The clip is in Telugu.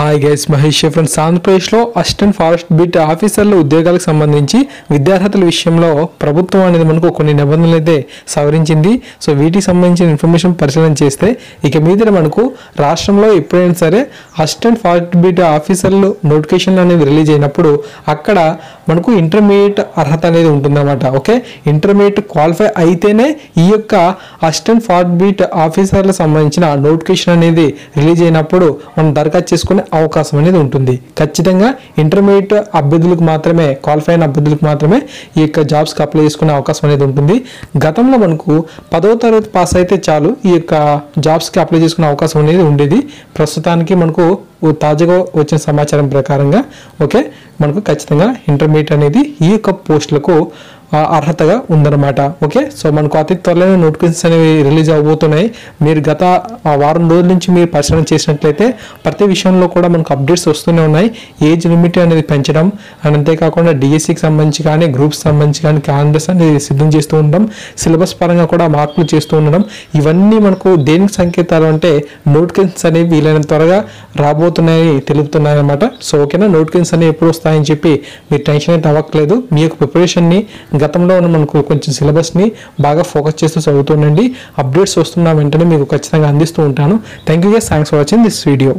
హాయ్ గైస్ మహేష్ ఫ్రెండ్స్ ఆంధ్రప్రదేశ్లో అసిస్టెంట్ ఫారెస్ట్ బీట్ ఆఫీసర్ల ఉద్యోగాలకు సంబంధించి విద్యార్హతల విషయంలో ప్రభుత్వం అనేది మనకు కొన్ని నిబంధనలు అయితే సవరించింది. సో వీటికి సంబంధించిన ఇన్ఫర్మేషన్ పరిశీలన చేస్తే ఇక మీద మనకు రాష్ట్రంలో ఎప్పుడైనా సరే అసిస్టెంట్ ఫారెస్ట్ బీట్ ఆఫీసర్లు నోటిఫికేషన్ అనేది రిలీజ్ అయినప్పుడు అక్కడ మనకు ఇంటర్మీడియట్ అర్హత అనేది ఉంటుందన్నమాట ఓకే ఇంటర్మీడియట్ క్వాలిఫై అయితేనే ఈ యొక్క అసిస్టెంట్ ఫారెస్ట్ బీట్ ఆఫీసర్లకు సంబంధించిన నోటిఫికేషన్ అనేది రిలీజ్ అయినప్పుడు మనం దరఖాస్తు చేసుకుని అవకాశం అనేది ఉంటుంది. ఖచ్చితంగా ఇంటర్మీడియట్ అభ్యర్థులకు మాత్రమే క్వాలిఫై అయిన అభ్యర్థులకు మాత్రమే ఈ యొక్క జాబ్స్కి అప్లై చేసుకునే అవకాశం అనేది ఉంటుంది. గతంలో మనకు పదవ తరగతి పాస్ అయితే చాలు ఈ యొక్క జాబ్స్కి అప్లై చేసుకునే అవకాశం అనేది ఉండేది. ప్రస్తుతానికి మనకు తాజాగా వచ్చిన సమాచారం ప్రకారంగా ఓకే మనకు ఖచ్చితంగా ఇంటర్మీడియట్ అనేది ఈ యొక్క పోస్టులకు అర్హతగా ఉందన్నమాట. ఓకే సో మనకు అతి త్వరలోనే నోటిఫికేషన్స్ అనేవి రిలీజ్ అవబోతున్నాయి. మీరు గత ఆ, వారం రోజుల నుంచి మీరు పరిశీలన చేసినట్లయితే ప్రతి విషయంలో కూడా మనకు అప్డేట్స్ వస్తూనే ఉన్నాయి. ఏజ్ లిమిట్ అనేది పెంచడం అండ్ అంతేకాకుండా డిఎస్సికి సంబంధించి కానీ గ్రూప్స్ సంబంధించి కానీ క్యాలెండర్స్ అనేది సిద్ధం చేస్తూ ఉండడం సిలబస్ పరంగా కూడా మార్పులు చేస్తూ ఉండడం ఇవన్నీ మనకు దేనికి సంకేతాలు అంటే నోటిఫికేషన్స్ అనేవి వీలైనంత త్వరగా రాబోతున్నాయని తెలుపుతున్నాయి అనమాట సో ఓకేనా నోటిఫికేషన్స్ అనేవి ఎప్పుడు వస్తాయని చెప్పి మీరు టెన్షన్ అయితే అవ్వట్లేదు మీ యొక్క ప్రిపరేషన్ని గతంలో ఉన్న మనకు కొంచెం సిలబస్ని బాగా ఫోకస్ చేస్తూ చదువుతుండండి అప్డేట్స్ వస్తున్న వెంటనే మీకు ఖచ్చితంగా అందిస్తూ ఉంటాను. Thank you guys thanks for watching this video